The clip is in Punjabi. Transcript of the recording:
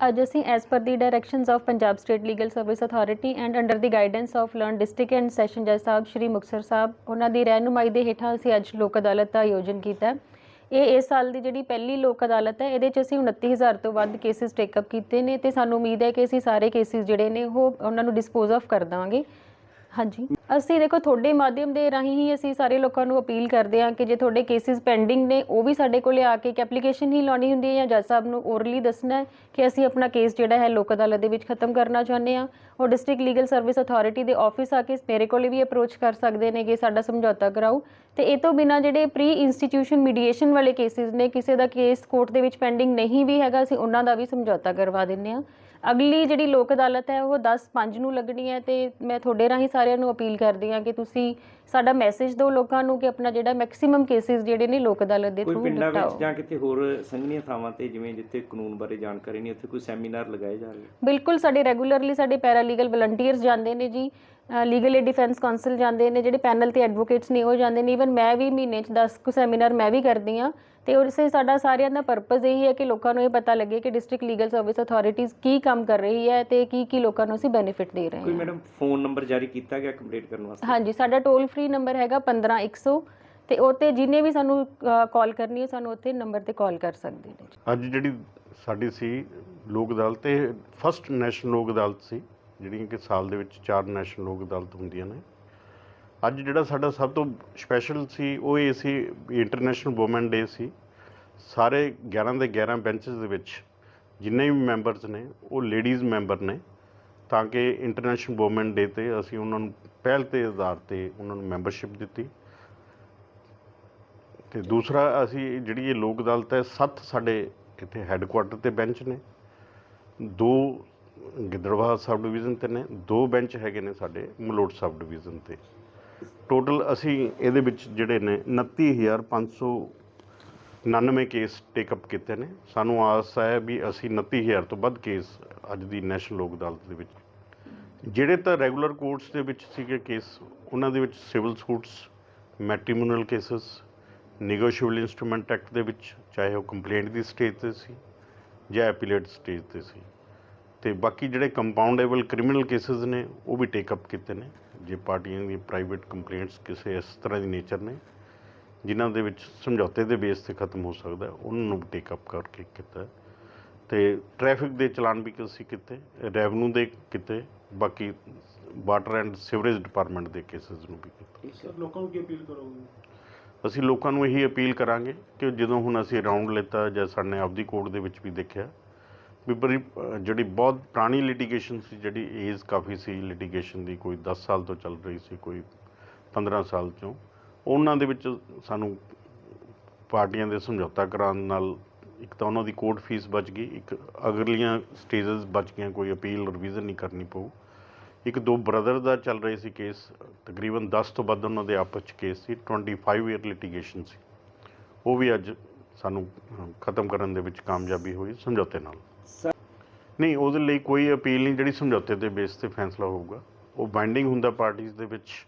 ਅੱਜ ਅਸੀਂ as per the directions of Punjab state legal service authority and under the guidance of learned district and session ਜੱਜ ਸਾਹਿਬ ਸ਼੍ਰੀ ਮੁਕਤਸਰ ਸਾਹਿਬ ਉਹਨਾਂ ਦੀ ਰਹਿਨੁਮਾਈ ਦੇ ਹੇਠਾਂ ਅਸੀਂ ਅੱਜ ਲੋਕ ਅਦਾਲਤ ਦਾ ਆਯੋਜਨ ਕੀਤਾ ਇਹ ਇਸ ਸਾਲ ਦੀ ਜਿਹੜੀ ਪਹਿਲੀ ਲੋਕ ਅਦਾਲਤ ਹੈ, ਇਹਦੇ 'ਚ ਅਸੀਂ 29000 ਤੋਂ ਵੱਧ ਕੇਸਿਸ ਟੇਕਅਪ ਕੀਤੇ ਨੇ ਤੇ ਸਾਨੂੰ ਉਮੀਦ ਹੈ ਕਿ ਅਸੀਂ ਸਾਰੇ ਕੇਸਿਸ ਜਿਹੜੇ ਨੇ ਉਹ ਉਹਨਾਂ ਨੂੰ ਡਿਸਪੋਜ਼ ਆਫ ਕਰ ਦੇਵਾਂਗੇ। ਹਾਂਜੀ। ਅਸੀਂ ਦੇਖੋ, ਤੁਹਾਡੇ ਮਾਧਿਅਮ ਦੇ ਰਾਹੀਂ ਹੀ ਅਸੀਂ ਸਾਰੇ ਲੋਕਾਂ ਨੂੰ ਅਪੀਲ ਕਰਦੇ ਹਾਂ ਕਿ ਜੇ ਤੁਹਾਡੇ ਕੇਸਿਸ ਪੈਂਡਿੰਗ ਨੇ, ਉਹ ਵੀ ਸਾਡੇ ਕੋਲੇ ਆ ਕੇ ਇੱਕ ਐਪਲੀਕੇਸ਼ਨ ਹੀ ਲਾਉਣੀ ਹੁੰਦੀ ਹੈ ਜਾਂ ਜੱਜ ਸਾਹਿਬ ਨੂੰ ਓਰਲੀ ਦੱਸਣਾ ਹੈ ਕਿ ਅਸੀਂ ਆਪਣਾ ਕੇਸ ਜਿਹੜਾ ਹੈ ਲੋਕ ਅਦਾਲਤ ਦੇ ਵਿੱਚ ਖਤਮ ਕਰਨਾ ਚਾਹੁੰਦੇ ਹਾਂ। ਉਹ ਡਿਸਟ੍ਰਿਕਟ ਲੀਗਲ ਸਰਵਿਸ ਅਥਾਰਟੀ ਦੇ ਆਫਿਸ ਆ ਕੇ ਮੇਰੇ ਕੋਲੇ ਵੀ ਅਪਰੋਚ ਕਰ ਸਕਦੇ ਨੇ ਕਿ ਸਾਡਾ ਸਮਝੌਤਾ ਕਰਾਓ। ਤੇ ਇਹ ਤੋਂ ਬਿਨਾ ਜਿਹੜੇ ਪ੍ਰੀ ਇੰਸਟੀਟਿਊਸ਼ਨ ਮੀਡੀਏਸ਼ਨ ਵਾਲੇ ਕੇਸਿਸ ਨੇ, ਕਿਸੇ ਦਾ ਕੇਸ ਕੋਰਟ ਦੇ ਵਿੱਚ ਪੈਂਡਿੰਗ ਨਹੀਂ ਵੀ ਹੈਗਾ, ਅਸੀਂ ਉਹਨਾਂ ਦਾ ਵੀ ਸਮਝੌਤਾ ਕਰਵਾ ਦਿੰਨੇ ਆ ਅਗਲੀ ਜਿਹੜੀ ਲੋਕ ਅਦਾਲਤ ਹੈ ਉਹ 10 5 ਨੂੰ ਲੱਗਣੀ ਹੈ ਤੇ ਮੈਂ ਤੁਹਾਡੇ ਰਾਹੀਂ ਸਾਰਿਆਂ ਨੂੰ ਅਪੀਲ ਕਰਦੀ ਹਾਂ ਕਿ ਤੁਸੀਂ ਸਾਡਾ ਮੈਸੇਜ ਦਿਓ ਲੋਕਾਂ ਨੂੰ ਕਿ ਆਪਣਾ ਜਿਹੜਾ ਮੈਕਸਿਮਮ ਕੇਸਿਸ ਜਿਹੜੇ ਨੇ ਲੋਕ ਅਦਾਲਤ ਦੇ ਕੋਈ ਥਰੂ ਪਿੰਡਾਂ ਵਿੱਚ ਨਿਪਟਾਓ ਜਾਂ ਕਿਤੇ ਹੋਰ ਸੰਘਣੀਆਂ ਥਾਵਾਂ ਤੇ ਜਿਵੇਂ ਜਿੱਥੇ ਕਾਨੂੰਨ ਬਾਰੇ ਜਾਣਕਾਰੀ ਨਹੀਂ ਉੱਥੇ ਕੋਈ ਸੈਮੀਨਾਰ ਲਗਾਏ ਜਾ ਰਹੇ? ਬਿਲਕੁਲ ਸਾਡੇ ਰੈਗੂਲਰਲੀ ਸਾਡੇ ਪੈਰਾਲੀਗਲ ਵਲੰਟੀਅਰਸ ਜਾਂਦੇ ਨੇ ਜੀ ਲੀਗਲ ਏਡ ਡਿਫੈਂਸ ਕਾਉਂਸਲ ਜਾਂਦੇ ਨੇ ਜਿਹੜੇ ਪੈਨਲ ਤੇ ਐਡਵੋਕੇਟਸ ਨੇ ਉਹ ਜਾਂਦੇ ਨੇ। ਈਵਨ ਮੈਂ ਵੀ ਮਹੀਨੇ 'ਚ 10 ਕੁ ਸੈਮੀਨਾਰ ਮੈਂ ਵੀ ਕਰਦੀ ਆ ਤੇ ਉਸੇ ਸਾਡਾ ਸਾਰਿਆਂ ਦਾ ਪਰਪਸ ਇਹੀ ਹੈ ਕਿ ਲੋਕਾਂ ਨੂੰ ਇਹ ਪਤਾ ਲੱਗੇ ਕਿ ਡਿਸਟ੍ਰਿਕਟ ਲੀਗਲ ਸਰਵਿਸ ਅਥਾਰਟੀਜ਼ ਕੀ ਕੰਮ ਕਰ ਰਹੀ ਹੈ ਤੇ ਕੀ ਕੀ ਲੋਕਾਂ ਨੂੰ ਅਸੀਂ ਬੈਨੀਫਿਟ ਦੇ ਰਹੇ ਕੋਈ ਹਾਂ। ਮੈਡਮ ਫੋਨ ਨੰਬਰ ਜਾਰੀ ਕੀਤਾ ਗਿਆ ਕੰਪਲੀਟ ਕਰਨ ਵਾਸਤੇ? ਹਾਂਜੀ ਸਾਡਾ ਟੋਲ ਫ੍ਰੀ ਨੰਬਰ ਹੈਗਾ 15100 ਤੇ ਉਹ ਤੇ ਜਿਹਨੇ ਵੀ ਸਾਨੂੰ ਕਾਲ ਕਰਨੀ ਹੈ, ਸਾਨੂੰ ਉੱਥੇ ਨੰਬਰ ਤੇ ਕਾਲ ਕਰ ਸਕਦੇ ਨੇ ਅੱਜ ਜਿਹੜੀ ਸਾਡੀ ਸੀ ਲੋਕ ਅਦਾਲਤ, ਇਹ ਫਸਟ ਨੈਸ਼ਨਲ ਲੋਕ ਅਦਾਲਤ ਸੀ, ਜਿਹੜੀਆਂ ਕਿ ਸਾਲ ਦੇ ਵਿੱਚ ਚਾਰ ਨੈਸ਼ਨਲ ਲੋਕ ਅਦਾਲਤ ਹੁੰਦੀਆਂ ਨੇ। ਅੱਜ ਜਿਹੜਾ ਸਾਡਾ ਸਭ ਤੋਂ ਸਪੈਸ਼ਲ ਸੀ, ਉਹ ਇਹ ਸੀ ਇੰਟਰਨੈਸ਼ਨਲ ਔਮਨ ਡੇ ਸੀ। ਸਾਰੇ 11 ਦੇ 11 ਬੈਂਚਸ ਦੇ ਵਿੱਚ ਜਿੰਨੇ ਵੀ ਮੈਂਬਰਸ ਨੇ, ਉਹ ਲੇਡੀਜ਼ ਮੈਂਬਰ ਨੇ, ਤਾਂ ਕਿ ਇੰਟਰਨੈਸ਼ਨਲ ਔਮਨ ਡੇ ਤੇ ਅਸੀਂ ਉਹਨਾਂ ਨੂੰ ਪਹਿਲ ਦੇ ਆਧਾਰ ਤੇ ਉਹਨਾਂ ਨੂੰ ਮੈਂਬਰਸ਼ਿਪ ਦਿੱਤੀ। ਤੇ ਦੂਸਰਾ, ਅਸੀਂ ਜਿਹੜੀ ਇਹ ਲੋਕ ਅਦਾਲਤ ਹੈ, ਸੱਤ ਸਾਡੇ ਇੱਥੇ ਹੈੱਡਕੁਆਟਰ ਤੇ ਬੈਂਚ ਨੇ। ਦੋ ਗਿੱਦੜਵਾਹਾ ਸਬ ਡਿਵੀਜ਼ਨ ਤੇ ਨੇ, ਦੋ ਬੈਂਚ ਹੈਗੇ ਨੇ ਸਾਡੇ ਮਲੋਟ ਸਬ ਡਿਵੀਜ਼ਨ ਤੇ। ਟੋਟਲ ਅਸੀਂ ਇਹਦੇ ਵਿੱਚ ਜਿਹੜੇ ਨੇ 29599 ਕੇਸ ਟੇਕ ਅਪ ਕੀਤੇ ਨੇ। ਸਾਨੂੰ ਆਸ ਹੈ ਵੀ ਅਸੀਂ 29000 ਤੋਂ ਵੱਧ ਕੇਸ ਅੱਜ ਦੀ ਨੈਸ਼ਨਲ ਲੋਕ ਅਦਾਲਤ ਦੇ ਵਿੱਚ ਜਿਹੜੇ ਤਾਂ ਰੈਗੂਲਰ ਕੋਰਟਸ ਦੇ ਵਿੱਚ ਸੀਗੇ ਕੇਸ ਉਹਨਾਂ ਦੇ ਵਿੱਚ civil suits matrimonial cases negotiable instrument act ਦੇ ਵਿੱਚ, ਚਾਹੇ ਉਹ ਕੰਪਲੇਂਟ ਦੀ ਸਟੇਜ ਤੇ ਸੀ ਜਾਂ ਐਪੀਲੇਟ ਸਟੇਜ ਤੇ ਸੀ ਤੇ ਬਾਕੀ ਜਿਹੜੇ ਕੰਪਾਊਂਡੇਬਲ ਕ੍ਰਿਮੀਨਲ ਕੇਸਸ ਨੇ, ਉਹ ਵੀ ਟੇਕ ਅਪ ਕੀਤੇ ਨੇ, ਜੇ ਪਾਰਟੀਆਂ ਦੀ ਪ੍ਰਾਈਵੇਟ ਕੰਪਲੇਂਟਸ ਕਿਸੇ ਇਸ ਤਰ੍ਹਾਂ ਦੀ ਨੇਚਰ ਨੇ, ਜਿਨ੍ਹਾਂ ਦੇ ਵਿੱਚ ਸਮਝੌਤੇ ਦੇ ਬੇਸ ਤੇ ਖਤਮ ਹੋ ਸਕਦਾ ਉਹਨਾਂ ਨੂੰ ਟੇਕ ਅਪ ਕਰਕੇ ਕੀਤਾ ਹੈ। ਤੇ ਟ੍ਰੈਫਿਕ ਦੇ ਚਲਾਨ ਵੀ ਅਸੀਂ ਕੀਤੇ ਰੈਵਨਿਊ ਦੇ ਕੀਤੇ ਬਾਕੀ ਵਾਟਰ ਐਂਡ ਸੀਵਰੇਜ ਡਿਪਾਰਟਮੈਂਟ ਦੇ ਕੇਸਸ ਨੂੰ ਵੀ ਕੀਤਾ। ਸਰ ਲੋਕਾਂ ਨੂੰ ਕੀ ਅਪੀਲ ਕਰੋਗੇ? ਅਸੀਂ ਲੋਕਾਂ ਨੂੰ ਇਹੀ ਅਪੀਲ ਕਰਾਂਗੇ ਕਿ ਜਦੋਂ ਹੁਣ ਅਸੀਂ ਰਾਉਂਡ ਲਿੱਤਾ ਜਾਂ ਸਾਡੇ ਆਪਦੀ ਕੋਰਟ ਦੇ ਵਿੱਚ ਵੀ ਦੇਖਿਆ ਵੀ ਬੜੀ ਜਿਹੜੀ ਬਹੁਤ ਪੁਰਾਣੀ ਲਿਟੀਗੇਸ਼ਨ ਸੀ ਜਿਹੜੀ ਏਜ ਕਾਫੀ ਸੀ ਲਿਟੀਗੇਸ਼ਨ ਦੀ ਕੋਈ 10 ਸਾਲ ਤੋਂ ਚੱਲ ਰਹੀ ਸੀ ਕੋਈ 15 ਸਾਲ ਤੋਂ ਉਹਨਾਂ ਦੇ ਵਿੱਚ ਸਾਨੂੰ ਪਾਰਟੀਆਂ ਦੇ ਸਮਝੌਤਾ ਕਰਾਉਣ ਨਾਲ ਇੱਕ ਤਾਂ ਉਹਨਾਂ ਦੀ ਕੋਰਟ ਫੀਸ ਬਚ ਗਈ, ਇੱਕ ਅਗਲੀਆਂ ਸਟੇਜਸ ਬਚ ਗਈਆਂ, ਕੋਈ ਅਪੀਲ ਰਿਵੀਜ਼ਨ ਨਹੀਂ ਕਰਨੀ ਪਊ। ਇੱਕ ਦੋ ਬ੍ਰਦਰ ਦਾ ਚੱਲ ਰਹੀ ਸੀ ਕੇਸ ਤਕਰੀਬਨ 10 ਤੋਂ ਵੱਧ ਉਹਨਾਂ ਦੇ ਆਪਸ ਚ ਕੇਸ ਸੀ 25 ਈਅਰ ਲਿਟੀਗੇਸ਼ਨ ਸੀ। ਉਹ ਵੀ ਅੱਜ ਸਾਨੂੰ ਖਤਮ ਕਰਨ ਦੇ ਵਿੱਚ ਕਾਮਯਾਬੀ ਹੋਈ ਸਮਝੌਤੇ ਨਾਲ। ਨਹੀਂ, ਉਹਦੇ ਲਈ ਕੋਈ ਅਪੀਲ ਨਹੀਂ, ਜਿਹੜੀ ਸਮਝੌਤੇ ਦੇ ਬੇਸ ਤੇ ਫੈਸਲਾ ਹੋਊਗਾ। ਉਹ ਬਾਈਂਡਿੰਗ ਹੁੰਦਾ ਪਾਰਟੀਆਂ ਦੇ ਵਿੱਚ।